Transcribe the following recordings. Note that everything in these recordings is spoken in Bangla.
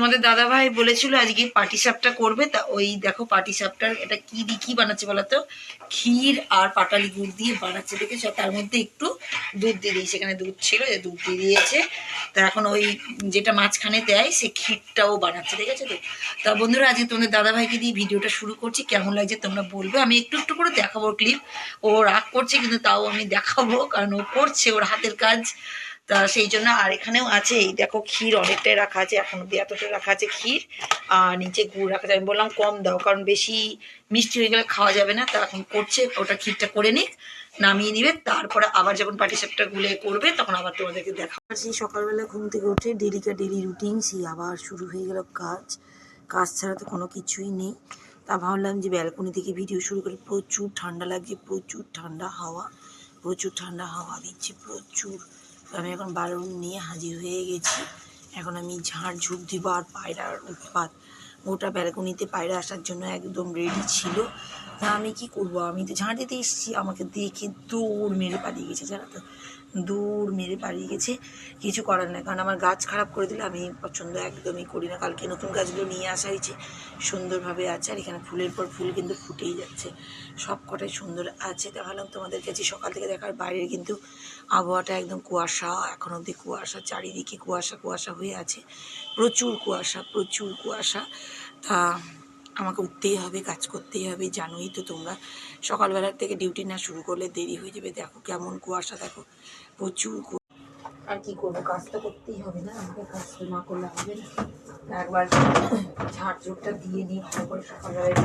তোমাদের দাদা ভাই বলেছিল আজকে পাটি সাপটা করবে, তা ওই দেখো পাটি সাপটার এটা কি দিয়ে কি বানাচ্ছে বলতো? ক্ষীর আর পাটালি গুড় দিয়ে বানাচ্ছে, দেখেছ? তার মধ্যে একটু দুধ দিয়ে দিয়েছে, এখানে দুধ ছিল যে দুধ দিয়ে দিয়েছে। তা এখন ওই যেটা মাঝখানে দেয়, সে ক্ষীরটাও বানাচ্ছে, দেখেছ তো? তা বন্ধুরা, আজকে তোমাদের দাদা ভাইকে দিয়ে ভিডিওটা শুরু করছি, কেমন লাগছে তোমরা বলবে? আমি একটু একটু করে দেখাবো ক্লিপ ও রাগ করছে, কিন্তু তাও আমি দেখাবো, কারণ ও করছে, ওর হাতের কাজ। তা সেই জন্য আর এখানেও আছে, এই দেখো ক্ষীর অনেকটাই রাখা আছে, এখন অব্দি এতটা রাখা আছে ক্ষীর। আর নিচে গুড় রাখা আছে, আমি বললাম কম দাও, কারণ বেশি মিষ্টি হয়ে গেলে খাওয়া যাবে না, তা এখন করছে, ওটা ক্ষীরটা করে নিক, নামিয়ে নিবে, তারপরে আবার যখন পাটিসাপটা গুলে করবে, তখন আবার তোমাদেরকে দেখা সেই সকালবেলা ঘুম থেকে উঠে ডেলিকা ডেলি রুটিন, সেই আবার শুরু হয়ে গেল কাজ। কাজ ছাড়া তো কোনো কিছুই নেই। তা ভাবলাম যে ব্যালকনি থেকে ভিডিও শুরু করে, প্রচুর ঠান্ডা লাগছে, প্রচুর ঠান্ডা হাওয়া, প্রচুর ঠান্ডা হাওয়া দিচ্ছে, প্রচুর। তো আমি এখন বারুন নিয়ে হাজির হয়ে গেছি। এখন আমি ঝাড় ঝুঁক দিব আর পায়রার উৎপাত। গোটা ব্যালকনিতে পায়রা আসার জন্য একদম রেডি ছিল। তা আমি কি করব? আমি তো ঝাঁট দিতে এসেছি। আমাকে দেখে দৌড় মেরে পালিয়ে গেছে, জানো তো। দৌড় মেরে পালিয়ে গেছে। কিছু করার নেই, কারণ আমার গাছ খারাপ করে দিলে আমি পছন্দ একদমই করি না। কালকে নতুন গাছগুলো নিয়ে আসা হয়েছে, সুন্দরভাবে আছে, আর এখানে ফুলের পর ফুল কিন্তু ফুটেই যাচ্ছে। সব কটাই সুন্দর আছে। তা ভাবলাম তোমাদের কাছে সকাল থেকে দেখার বাইরের কিন্তু আবহাওয়াটা একদম কুয়াশা, এখন অবধি কুয়াশা, চারিদিকে কুয়াশা কুয়াশা হয়ে আছে। প্রচুর কুয়াশা প্রচুর কুয়াশা। তা আমাকে উঠতেই হবে, কাজ করতেই হবে, জানোই তো তোমরা। সকালবেলার থেকে ডিউটি না শুরু করলে দেরি হয়ে যাবে। দেখো কেমন কুয়াশা, দেখো প্রচুর আর কি করব? কাজ তো করতেই হবে না, আমাকে কাজ না করলে হবে না। একবার ঝাড় ঝোড়টা দিয়ে নিই, ভালো করে সকালবেলায়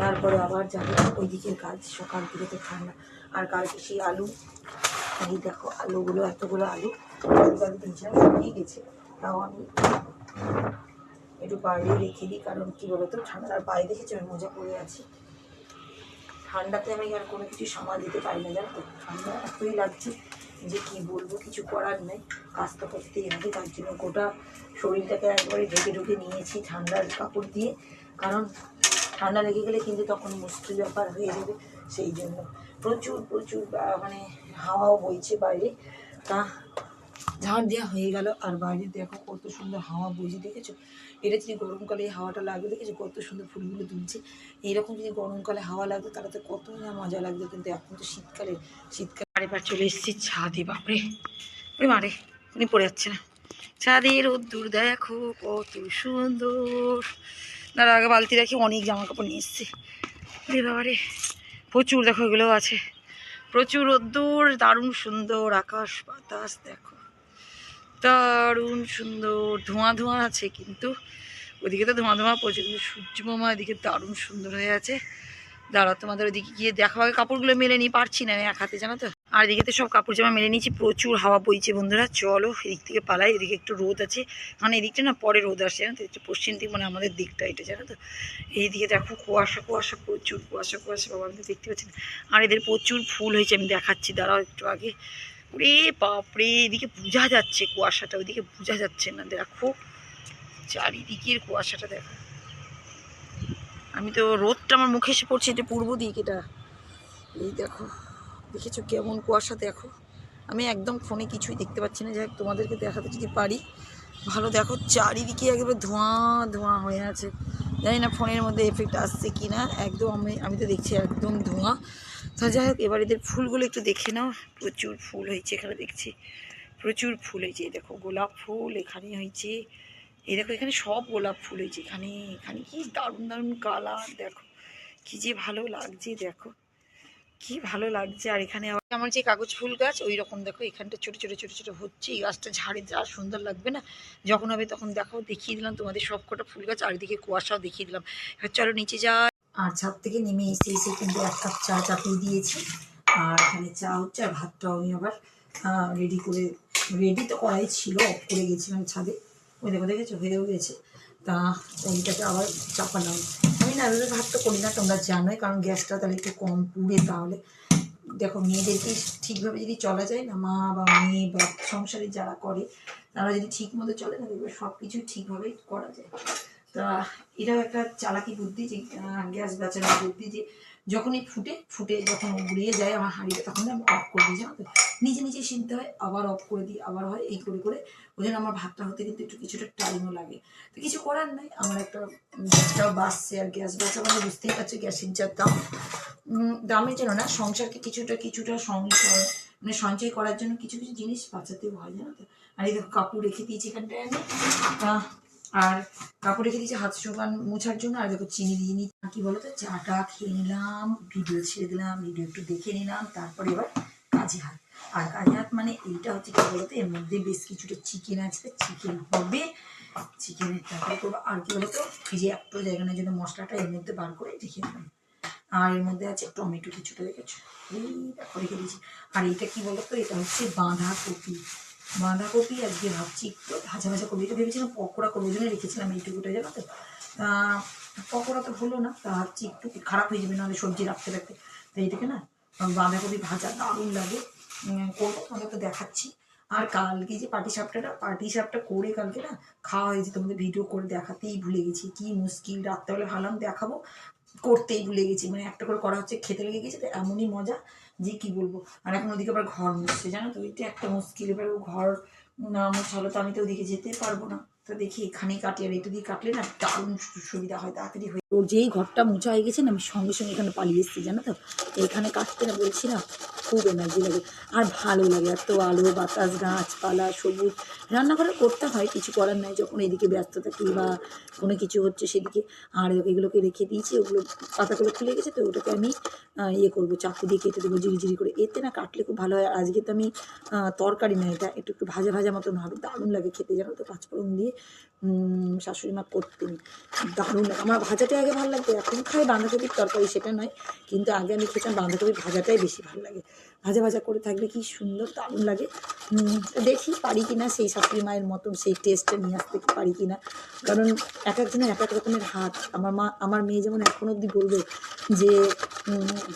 তারপরে আবার যাবে ওই দিকের কাজ, সকাল থেকে তো ঠান্ডা। আর কালকে সেই আলু, এই দেখো আলুগুলো, এতগুলো আলু ভিজা শুকিয়ে গেছে, তাও আমি একটু বাইরে রেখে দিই, কারণ কি বলতো, ঠান্ডার বাইরে দেখেছি আমি মজা পরে আছি। ঠান্ডাতে আমি আর কোনো কিছু সামাল দিতে পারি না, জানো তো? ঠান্ডা এতই লাগছে যে কি বলব, কিছু করার নেই। কাজ তো করতেই হবে, তার জন্য গোটা শরীরটাকে একবারে ঢেকে ঢুকে নিয়েছি ঠান্ডার কাপড় দিয়ে। কারণ ঠান্ডা লেগে গেলে কিন্তু তখন মুশকিল ব্যাপার হয়ে যাবে, সেই জন্য। প্রচুর প্রচুর মানে হাওয়াও বইছে বাইরে। তা ঝাড় দেওয়া হয়ে গেল। আর বাইরে দেখো কত সুন্দর হাওয়া বইছে, দেখেছ? এটা যদি গরমকালে এই হাওয়াটা লাগবে, দেখেছ? কত সুন্দর ফুলগুলো তুলছে। এইরকম যদি গরমকালে হাওয়া লাগতো, তাহলে তো কত না মজা লাগতো। কিন্তু এখন তো শীতকালে শীতকালে বাড়ি পার চলে এসেছি। ছাদে বাপরে। মারে উনি পড়ে যাচ্ছে না। ছাদের রোদ্দুর, দেখো কত সুন্দর। দাঁড়া, আগে বালতি রাখি, অনেক জামা কাপড় নিয়ে এসেছি। রে বাবারে প্রচুর দেখো এগুলোও আছে। প্রচুর রোদ্দুর, দারুণ সুন্দর আকাশ বাতাস, দেখো। দারুণ সুন্দর, ধোঁয়া ধোঁয়া আছে কিন্তু। ওদিকে তো ধোঁয়া ধোঁয়া পড়ছে কিন্তু সূর্য মামা এদিকে দারুণ সুন্দর হয়ে আছে। দাঁড়া তোমাদের ওদিকে গিয়ে দেখা আগে কাপড়গুলো মেলে নিই, পারছি না আমি এক হাতে, জানো তো? আর এদিকে তো সব কাপড় জামা মেলে নিয়েছি, প্রচুর হাওয়া বইছে বন্ধুরা। চলো, এদিক থেকে পালাই, এদিকে একটু রোদ আছে। মানে এদিকটা না পরে রোদ আসে জানো তো? এটা পশ্চিম দিক মানে আমাদের দিকটা এটা, জানো তো? এইদিকে দেখো কুয়াশা কুয়াশা, প্রচুর কুয়াশা কুয়াশা, বাবা, আমি দেখতে পাচ্ছি না। আর এদের প্রচুর ফুল হয়েছে, আমি দেখাচ্ছি, দাঁড়াও একটু আগে। ওরে বাপরে, এদিকে বোঝা যাচ্ছে, কুয়াশাটা ওইদিকে বোঝা যাচ্ছে না, দেখো। চারিদিকের কুয়াশাটা দেখো। আমি তো রোদটা আমার মুখে এসে পড়ছে, এটা পূর্ব দিক এটা। এই দেখো, দেখেছ কেমন কুয়াশা, দেখো। আমি একদম ফোনে কিছুই দেখতে পাচ্ছি না, যাই তোমাদেরকে দেখাতে যদি পারি। ভালো, দেখো, চারিদিকে একেবারে ধোঁয়া ধোঁয়া হয়ে আছে। জানি না ফোনের মধ্যে এফেক্ট আসছে কি না একদম আমি আমি তো দেখছি একদম ধোঁয়া। তা যাই হোক, এবার এদের ফুলগুলো একটু দেখে নাও। প্রচুর ফুল হয়েছে এখানে দেখছি। প্রচুর ফুল হয়েছে। দেখো, গোলাপ ফুল এখানে হয়েছে। এই দেখো, এখানে সব গোলাপ ফুল হয়েছে। এখানে এখানে কি দারুণ দারুণ কালার, দেখো। কি যে ভালো লাগছে, দেখো। কি ভালো লাগছে। আর এখানে আমার যে কাগজ ফুল গাছ, ওই রকম দেখো, এখানটা ছোট ছোট ছোট ছোট হচ্ছে। এই গাছটা ঝাড়ে যা সুন্দর লাগবে না? যখন হবে তখন দেখো দেখিয়ে দিলাম তোমাদের সব কটা ফুল গাছ। আর এদিকে কুয়াশাও দেখিয়ে দিলাম। চলো নিচে যা আর ছাদ থেকে নেমে এসে এসে কিন্তু এক কাপ চা চাপিয়ে দিয়েছি। আর এখানে চা হচ্ছে আর ভাতটাও আমি আবার রেডি করে রেডি তো করাই ছিল অফ করে গেছিলাম ছাদে। ওই দেখো, দেখেছ? হয়েও গেছে। তা ওইটাকে আবার চাপালাম। আমি না এভাবে ভাত তো করি না, তোমরা জানোই, কারণ গ্যাসটা তাহলে একটু কম পুড়ে তাহলে। দেখো, মেয়েদেরকে ঠিকভাবে যদি চলা যায় না, মা বা মেয়ে বা সংসারে যারা করে, তারা যদি ঠিক মতো চলে না দেখবে সব কিছু ঠিকভাবেই করা যায়। তো তা এটাও একটা চালাকি বুদ্ধি যে গ্যাস বাঁচানোর বুদ্ধি যে যখনই ফুটে ফুটে যখন উড়িয়ে যায় আমার হাঁড়িটা তখন আমি অফ করে দিই জানো তো? নিজে নিজে সিদ্ধ হয় আবার অফ করে দিই আবার হয় এই করে করে। ওই জন্য আমার ভাতটা হতে কিন্তু একটু কিছুটা টাইমও লাগে। তো কিছু করার নাই আমার একটা গ্যাসটাও বাঁচছে আর গ্যাস বাঁচা মানে বুঝতেই পারছ গ্যাসের যা দাম। দামের জন্য না সংসারকে কিছুটা কিছুটা সংসার মানে সঞ্চয় করার জন্য কিছু কিছু জিনিস বাঁচাতেও হয় জানো তো? আর এই দেখো কাপড় রেখে দিয়েছি এখানটায় আমি। আহ, আর কাপড় রেখে দিয়েছি হাত শোকান মোছার জন্য। আর দেখো চিনি দিয়ে নি কি বলো তো চাটা খেয়ে নিলাম, ভিডিও ছেড়ে দিলাম, ভিডিও একটু দেখে নিলাম, তারপরে এবার কাজে হাত। আর কাজে হাত মানে এইটা হচ্ছে কি বলতো? এর মধ্যে বেশ কিছুটা চিকেন আছে চিকেন হবে। চিকেনের তারপরে করব। আর কি বলতো? যে একটু জায়গানোর জন্য মশলাটা এর মধ্যে বার করে রেখে দিলাম। আর এর মধ্যে আছে টমেটো, কিছুটা রেখেছো এই দেখো রেখে দিয়েছি। আর এটা কি বলতো? এটা হচ্ছে বাঁধাকপি। বাঁধাকপি আজকে ভাবছি একটু ভাজা ভাজা করব এটা ভেবেছিলাম পকোড়া করব জন্য রেখেছিলাম এইটুকুটা জানো তো? তা পকোড়া তো হলো না, তা ভাবছি একটু খারাপ হয়ে যাবে, নাহলে সবজি রাখতে রাখতে। তাই এটাকে না বাঁধাকপি ভাজা দারুণ লাগে। করব, তোমাদের তো দেখাচ্ছি। আর কালকে যে পাটি সাপটাটা পাটি সাপটা করে কালকে না খাওয়া হয়েছে, তোমাদের ভিডিও করে দেখাতেই ভুলে গেছি। কি মুশকিল, রাত্রেবেলা ভাবলাম দেখাবো। করতেই ভুলে গেছি। মানে একটা করে করা হচ্ছে, খেতে লেগে গেছে, তো এমনই মজা যে কি বলব? আর এখন ওদিকে আবার ঘর মুছছে, জানো তো? ওইটা একটা মুশকিল, এবার ঘর না মুছালো তো আমি তো ওদিকে যেতে পারব না। তো দেখি এখানেই কাটি, আর এটা দিয়ে কাটলে না দারুণ সুবিধা হয়, তাড়াতাড়ি হয়ে ওর যেই ঘরটা মুছা হয়ে গেছে না, আমি সঙ্গে সঙ্গে এখানে পালিয়ে এসেছি, জানো তো? এখানে কাটতে না বলছি না খুব এনার্জি লাগে। আর ভালো লাগে, এত আলো, বাতাস, গাছপালা, সবুজ। রান্নাঘরে করতে হয়, কিছু করার নাই, যখন এদিকে ব্যস্ত থাকি বা কোনো কিছু হচ্ছে সেদিকে। আর এগুলোকে রেখে দিয়েছি, ওগুলো পাতাগুলো খুলে গেছে তো ওটাকে আমি ইয়ে করব, চাকু দিয়ে কেটে দেবো জিরি করে। এতে না কাটলে খুব ভালো হয়। আজকে তো আমি তরকারি না, এটা একটু একটু ভাজা ভাজা মতন হবে, দারুণ লাগে খেতে, জানো তো? পাঁচফোড়ন দিয়ে। শাশুড়ি মা করতেন। দারুণ আমার ভাজাটাই আগে ভালো লাগতো। এখন খাই বাঁধাকপির তরকারি সেটা নয়, কিন্তু আগে আমি খেতাম বাঁধাকপির ভাজাটাই বেশি ভালো লাগে। ভাজা ভাজা করে থাকলে কি সুন্দর দারুণ লাগে। দেখি পারি কিনা সেই শাশুড়ি মায়ের মতন, সেই টেস্টটা নিয়ে আসতে পারি কিনা। কারণ এক একজনের এক এক রকমের হাত। আমার মা, আমার মেয়ে যেমন এখন অবধি বলবে যে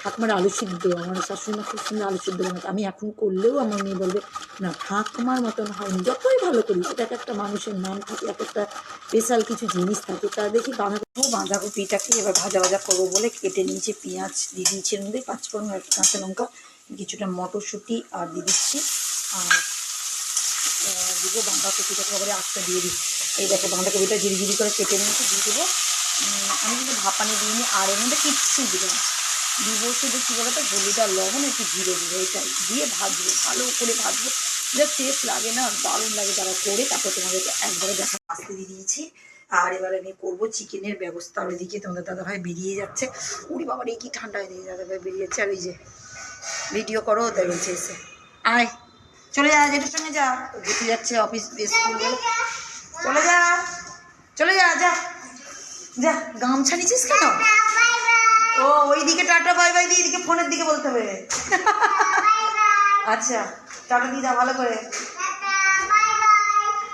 ঠাকুমার আলু সিদ্ধ, আমার শাশুড়ি মা খুব সুন্দর আলু সিদ্ধ বানাতো আমি এখন করলেও আমার মেয়ে বলবে, না, ঠাকুমার মতন হয়নি। যতই ভালো করি এটা এক একটা মানুষের নাম থাকে, এক একটা স্পেশাল কিছু জিনিস থাকে। তা দেখি বাঁধাকপি বাঁধাকপিটাকে এবার ভাজা ভাজা করব বলে কেটে নিয়েছি, পেঁয়াজ, দিয়ে দিয়েছি মধ্যে পাঁচফোড়ন কাঁচা লঙ্কা। কিছুটা মটরশুঁটি আর দিয়ে দিচ্ছি। আর দিব বাঁধাকপিটাকে আবার আস্তে দিয়ে দিই এই দেখো বাঁধাকপিটা ঝিরি ঝিরি করে কেটে নিয়েছি, দিয়ে দেবো। আমি কিন্তু ভাপানি দিইনি, আর এর মধ্যে কিচ্ছু দিব না। দিব শুধু কী বলতো, হলুদ আর লবণ, একটু জিরে দিব। এটাই দিয়ে ভাজবো, ভালো করে ভাজবো। যা টেস্ট লাগে না, দারুণ লাগে যারা করে, তারপর তোমাদেরকে একবারে দেখা আসতে দিয়ে দিয়েছি। আর এবারে আমি করব চিকেনের ব্যবস্থা। আর ওইদিকে তোমাদের দাদাভাই বেরিয়ে যাচ্ছে। উড়ি বাবার এই কি ঠান্ডা হয়ে দাদাভাই বেরিয়ে যাচ্ছে। আর ওই যে ভিডিও করো তাই বলছে এসে আয় চলে যা যেটার সঙ্গে যা। যেতে যাচ্ছে অফিস স্কুল চলে যা চলে যা যা। যা গামছা নিছিস কেন? ও ওই দিকে টাটা বাই বাই দিয়ে এদিকে ফোনের দিকে বলতে হবে। আচ্ছা টাটা দিয়ে যা ভালো করে।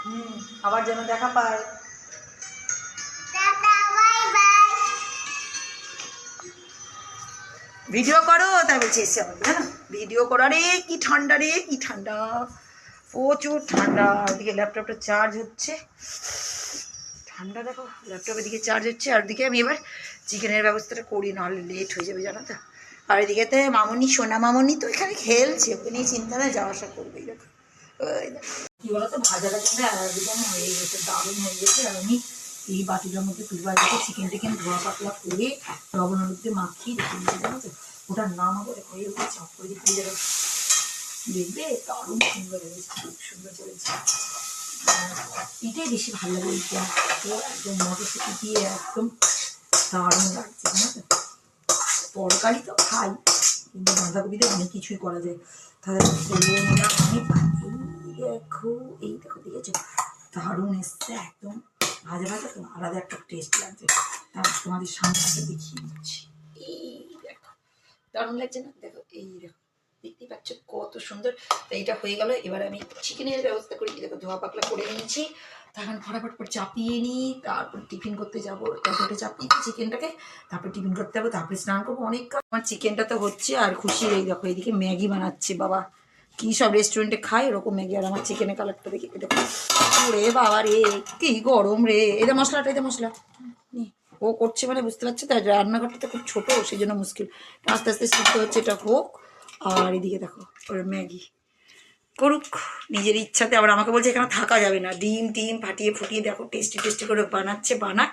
হুম আবার যেন দেখা পায়। ভিডিও করো, তাই বলছে, এসে আমাকে জানো? ভিডিও করো, আরে কি ঠান্ডা রে, কি ঠান্ডা। প্রচুর ঠান্ডা, ওদিকে ল্যাপটপটা চার্জ হচ্ছে। ঠান্ডা দেখো ল্যাপটপের দিকে চার্জ হচ্ছে, আর দিকে আমি এবার চিকেনের ব্যবস্থাটা করি, নাহলে লেট হয়ে যাবে, জানো তো। আর এদিকেতে মামনি, সোনা মামনি তো এখানে খেলছে, ওকে নিয়ে চিন্তা নেই, যাওয়া আসা করবে দেখো। কি বলতো, ভাজাটা কিন্তু একদম হয়ে গেছে, দারুণ হয়ে গেছে আমি এই বাটিটার মধ্যে তুলবার দেখে চিকেন টিকেন ধোয়া পাতলা করে লবণ হলুদ মাখিয়ে রেখে দিয়েছে ওটার নাম দেখো এই ওকে চাপ করে দিয়ে যাবে দেখবে? দারুণ সুন্দর হয়েছে, খুব সুন্দর করেছে এটাই বেশি ভালো লাগে এইটা তো একদম মটরশুঁটি দিয়ে একদম দারুণ লাগছে তরকারি তো খাই, কিন্তু বাঁধাকপিতে অনেক কিছুই করা যায়। তাহলে এই দেখো এই দেখো দেখেছ দারুণ এসছে, একদম ভাজা ভাজা তো আলাদা একটা টেস্ট লাগছে তারপর তোমাদের সামনে দেখিয়ে দিচ্ছি। এই দেখো, দারুণ লাগছে না? দেখো, এই দেখো, দেখতেই পাচ্ছ কত সুন্দর। তো এইটা হয়ে গেল, এবার আমি চিকেনের ব্যবস্থা করি। দেখো, ধোয়া পাকলা করে নিয়েছি। তখন ফটাফট করে চাপিয়ে নিই, তারপর টিফিন করতে যাব। ট্যাবলেটে চাপিয়ে দিই চিকেনটাকে তারপর টিফিন করতে যাব, তারপরে স্নান করব। অনেক আমার চিকেনটা তো হচ্ছে আর খুশি এই দেখো, এদিকে ম্যাগি বানাচ্ছে, বাবা। কী সব রেস্টুরেন্টে খায়? এরকম ম্যাগি আর আমার চিকেনের কালারটা দেখি এটা ওরে বাবা রে, কি গরম রে। এটা মশলাটা এটা মশলা। ও করছে মানে বুঝতে পারছ? তো রান্নাঘরটা তো খুব ছোটো, সেই জন্য মুশকিল। আস্তে আস্তে শিখতে হচ্ছে, এটা হোক। আর এদিকে দেখো, ওর ম্যাগি। করুক, নিজের ইচ্ছাতে। আবার আমাকে বলছে, এখানে থাকা যাবে না। ডিম, টিম ফাটিয়ে ফুটিয়ে দেখো টেস্টি টেস্টি করে বানাচ্ছে, বানাক।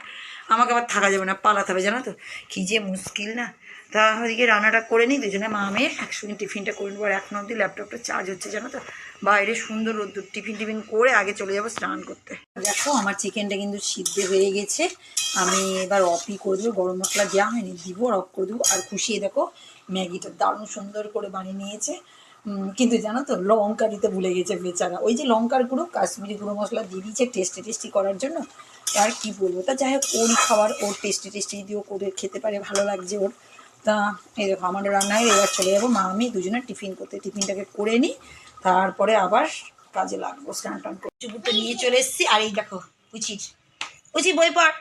আমাকে আবার থাকা যাবে না, পালাতে হবে, জানো তো? কী যে মুশকিল না? তা ওদিকে রান্নাটা করে নিই, দুজনে মা মেয়ে একসঙ্গে টিফিনটা করে নেব। আর এখন অবধি ল্যাপটপটা চার্জ হচ্ছে, জানো তো? বাইরে সুন্দর রোদ্দুর, টিফিন টিফিন করে আগে চলে যাব স্নান করতে। দেখো, আমার চিকেনটা কিন্তু সিদ্ধ হয়ে গেছে। আমি এবার অফই করে দেবো, গরম মশলা দেওয়া হয়নি, দিব আর অফ করে দেবো। আর খুশিয়ে দেখো, ম্যাগিটা দারুণ সুন্দর করে বানিয়ে নিয়েছে। কিন্তু জানো তো, লঙ্কা দিতে ভুলে গেছে বেচারা। ওই যে লঙ্কার গুঁড়ো, কাশ্মীরি গুঁড়ো মশলা দিয়ে দিয়েছে টেস্টি টেস্টি করার জন্য। আর কি বলব? তা যাই হোক, ওর খাবার, ওর টেস্টি টেস্টি দিয়েও করে খেতে পারে, ভালো লাগছে ওর। তা এই দেখো আমার রান্নায় এবার চলে যাব মা আমি দুজনে টিফিন করতে। টিফিনটাকে করে নিই তারপরে আবার কাজে লাগবো স্নান টান বুটে নিয়ে চলে এসেছি আর এই দেখো উচিত উচিত বই পড়।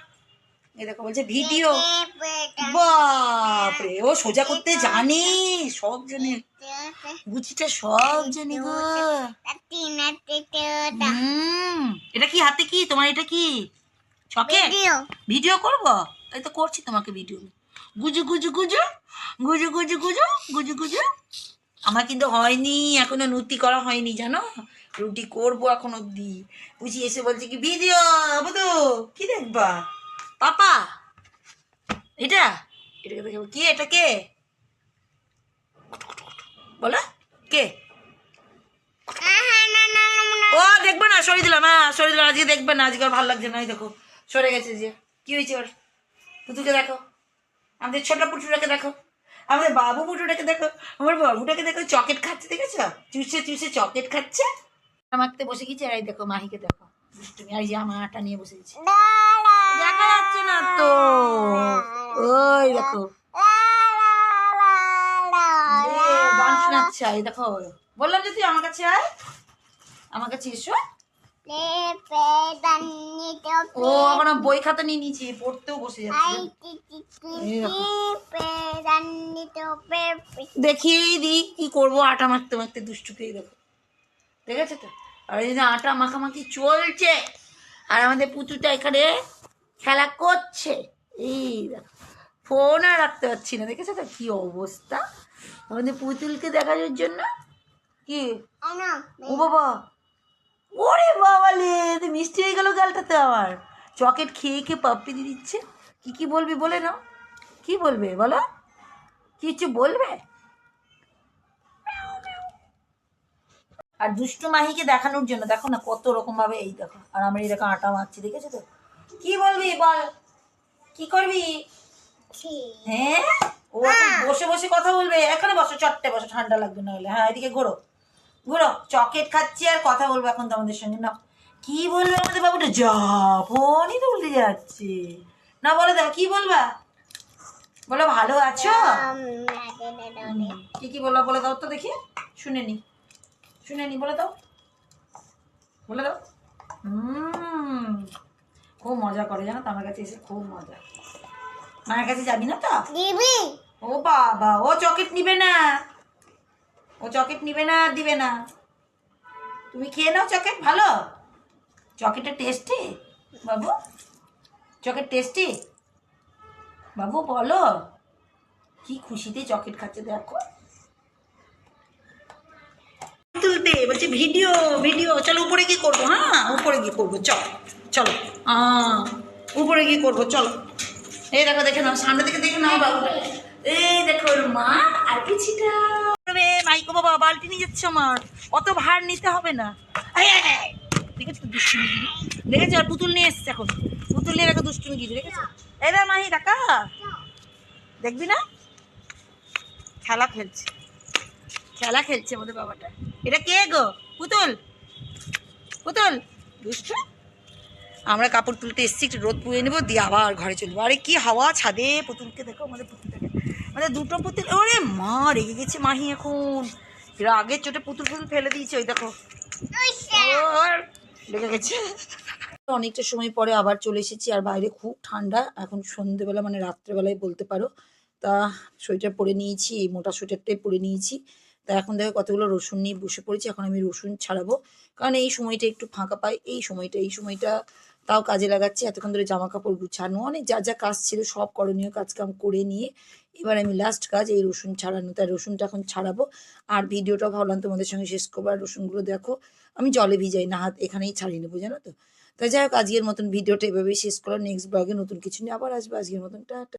এই দেখো বলছে ভিডিও। বাপরে ও সোজা করতে জানে সব জানে। গুচিটা সব জানি গো। এটা কি হাতে কি? তোমার এটা কি? ছকে ভিডিও। করব? এই তো করছি তোমাকে ভিডিও। গুজু গুজু গুজু গুজু গুজু গুজু গুজু গুজু। আমার কিন্তু হয়নি, এখনও নুতি করা হয়নি, জানো? রুটি করব এখন অব্দি বুঝি এসে বলছে কি, ভিডিও, বুধু, কি দেখবা? পাপা, এটা? এটাকে দেখে কি, এটা কে? বলো, কে? ও, দেখবে না সরে দিলাম হ্যাঁ সরে দিলাম, আজকে দেখবে না, আজকে আর ভালো লাগছে না দেখো, সরে গেছে যে। কি হয়েছে ওর? পুতুকে দেখো। আমাদের ছোট পুটুটাকে দেখো। আমাদের বাবু পুটুটাকে দেখো। আমার বাবুটাকে দেখো চকেট খাচ্ছে, দেখেছ? চুষে চুষে চকেট খাচ্ছে। মাখতে বসে গেছে, আর দেখো, মাহিকে দেখো। তুমি আর যে নিয়ে বসে গেছে। দেখা যাচ্ছে না তো। ওই দেখো। গান শোনাচ্ছে দেখো। বললাম যে তুই আমার কাছে আয়। আমার কাছে এসো। ও এখন বই খাতা নিয়ে নিয়েছি পড়তেও বসে যাচ্ছে। দেখিয়েই দিই কি করব আটা মাখতে মাখতে দুষ্টুকেই দেখো। দেখেছ তো? আর এই আটা মাখামাখি চলছে। আর আমাদের পুতুটা এখানে খেলা করছে। এই দেখো ফোন আর রাখতে পারছি না দেখেছ তো কি অবস্থা? আমাদের পুতুলকে দেখানোর জন্য কি? ও বাবা ওরে বাবা লে তো মিষ্টি হয়ে গেল গালটাতে আমার চকেট খেয়ে খেয়ে পাপ্পি দিয়ে দিচ্ছে। কী কী বলবি বলে না কি বলবে বলো? কিছু বলবে? আর দুষ্টু মাহিকে দেখানোর জন্য দেখো না কত রকম ভাবে এই দেখো আর আমরা এই দেখো আটা মাখছি দেখেছ তো? কি বলবি বল? কি করবি? হ্যাঁ? ও বসে বসে কথা বলবে। এখানে বসো চট্টে বসো ঠান্ডা লাগবে না হলে। হ্যাঁ এদিকে ঘোরো। ঘোরো চকেট খাচ্ছি আর কথা বলব এখন তোমাদের সঙ্গে। না কি বলবে আমাদের বাবুটা? যা ফোনই তো উল্টে যাচ্ছে। না বলে দাও কি বলবা? বলো ভালো আছো? কি কি বলবা বলে দাও তো দেখি শুনে নি। শুনে নি বলে দাও। বলে দাও। হুম খুব মজা করে জানো তো আমার কাছে এসে খুব মজা। মায়ের কাছে যাবি না তো? ও বাবা ও চকেট নিবে না। ও চকেট নিবে না আর দিবে না। তুমি খেয়ে নাও চকেট, ভালো? চকেটের টেস্টি বাবু? চকেট টেস্টি বাবু, বলো। কি খুশিতে চকেট খাচ্ছে দেখো। তুলতে বলছে ভিডিও ভিডিও। চলো, উপরে গিয়ে করব হ্যাঁ? উপরে গিয়ে করব, চল, চলো। উপরে গিয়ে করব, চলো। এই দেখো, দেখে নাও সামনে থেকে দেখে নাও বাবু এই দেখো মা আর কিছুটা মাইকো বাবা, বালতি নিয়ে যাচ্ছে আমার। অত ভার নিতে হবে না। আর পুতুল নিয়ে এসছে এখন। পুতুল নিয়ে দুষ্টুমি দেখেছ? মাহি দেখবি না? খেলা খেলছে। খেলা খেলছে আমাদের বাবাটা। এটা কে গো? পুতুল? পুতুল? দুষ্টু? আমরা কাপড় তুলতে এসেছি, একটু রোদ পুড়ে নেব, দিয়ে আবার ঘরে চলবো। আরে কি হাওয়া ছাদে, পুতুলকে দেখো আমাদের পুতুলটাকে আমাদের দুটো পুতুল ওরে মা রেগে গেছে মাহি এখন। এরা আগের চোটে পুতুল পুতুল ফেলে দিয়েছে ওই দেখো। ওর লেগে গেছে। অনেকটা সময় পরে আবার চলে এসেছি আর বাইরে খুব ঠান্ডা। এখন সন্ধেবেলা মানে রাত্রেবেলায় বলতে পারো। তা সোয়েটার পরে নিয়েছি এই মোটা সোয়েটারটাই পরে নিয়েছি। তা এখন দেখো কতগুলো রসুন নিয়ে বসে পড়েছি এখন আমি রসুন ছাড়াবো। কারণ এই সময়টা একটু ফাঁকা পাই এই সময়টা এই সময়টা তাও কাজে লাগাচ্ছি। এতক্ষণ ধরে জামা কাপড় গুছানো অনেক যা যা কাজ ছিল সব করণীয় কাজ কাম করে নিয়ে এবার আমি লাস্ট কাজ, এই রসুন ছাড়ানো। তাই রসুনটা এখন ছাড়াবো। আর ভিডিওটা ভাবলাম তোমাদের সঙ্গে শেষ করব। আর রসুনগুলো দেখো, আমি জলে ভিজাই না, হাত এখানেই ছাড়িয়ে নেব, জানো তো? তাই যাই হোক, আজকের মতন ভিডিওটা এভাবেই শেষ করলাম। নেক্সট ব্লগে নতুন কিছু নিয়ে আবার আসবে। আজকের মতন, টাটা।